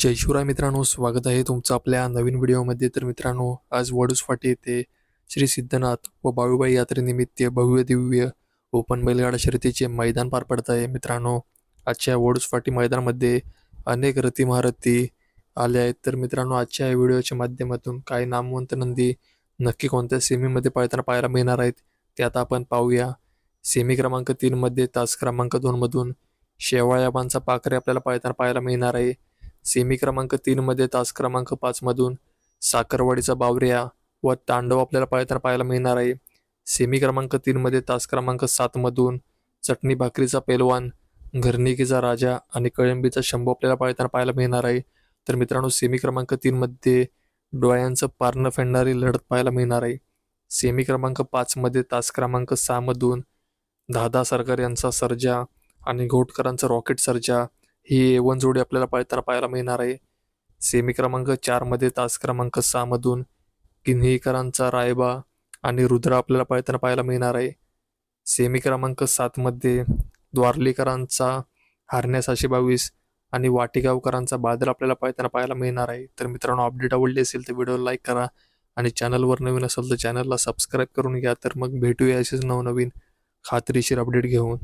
जय शिवराय मित्रांनो स्वागत आहे तुमचं आपल्या नवीन व्हिडिओमध्ये. तर मित्रांनो आज वडूस फाटी येथे श्री सिद्धनाथ व बाळूबाई यात्रेनिमित्त भव्य दिव्य ओपन बैलगाडा शर्यतीचे मैदान पार पडत आहे. मित्रांनो आजच्या वडूस फाटी मैदानामध्ये अनेक रथी महारथी आले आहेत. तर मित्रांनो आजच्या या व्हिडिओच्या माध्यमातून काही नामवंत नंदी नक्की कोणत्या सेमीमध्ये पळताना पाहायला मिळणार आहेत ते आता आपण पाहूया. सेमी क्रमांक तीनमध्ये तास क्रमांक दोनमधून शेवाळ्याबांचा पाखरे आपल्याला पळताना पाहायला मिळणार आहे. सेमी क्रमांक तीनमध्ये तास क्रमांक पाचमधून साखरवाडीचा बावऱ्या व तांडव आपल्याला पाळताना पाहायला मिळणार आहे. सेमी क्रमांक तीनमध्ये तास क्रमांक सातमधून चटणी भाकरीचा पेलवान घरनिकीचा राजा आणि कळंबीचा शंभू आपल्याला पाळताना पाहायला मिळणार आहे. तर मित्रांनो सेमी क्रमांक तीनमध्ये डोळ्यांचं पारणं फेडणारी लढत पाहायला मिळणार आहे. सेमी क्रमांक पाचमध्ये तास क्रमांक सहामधून दादा सरकार यांचा सर्जा आणि घोटकरांचा रॉकेट सर्जा ही एवन जोडी आपल्याला पाळताना पाहायला मिळणार आहे. सेमी क्रमांक चारमध्ये तास क्रमांक सहामधून किन्हीकरांचा रायबा आणि रुद्र आपल्याला पळताना पाहायला मिळणार आहे. सेमी क्रमांक सातमध्ये द्वारलीकरांचा हारण्या सहाशे बावीस आणि वाटेगावकरांचा बादल आपल्याला पाळताना पाहायला मिळणार आहे. तर मित्रांनो अपडेट आवडली असेल तर व्हिडिओ लाईक करा आणि चॅनलवर नवीन असेल तर चॅनलला सबस्क्राईब करून घ्या. तर मग भेटूया असेच नवनवीन खात्रीशीर अपडेट घेऊन.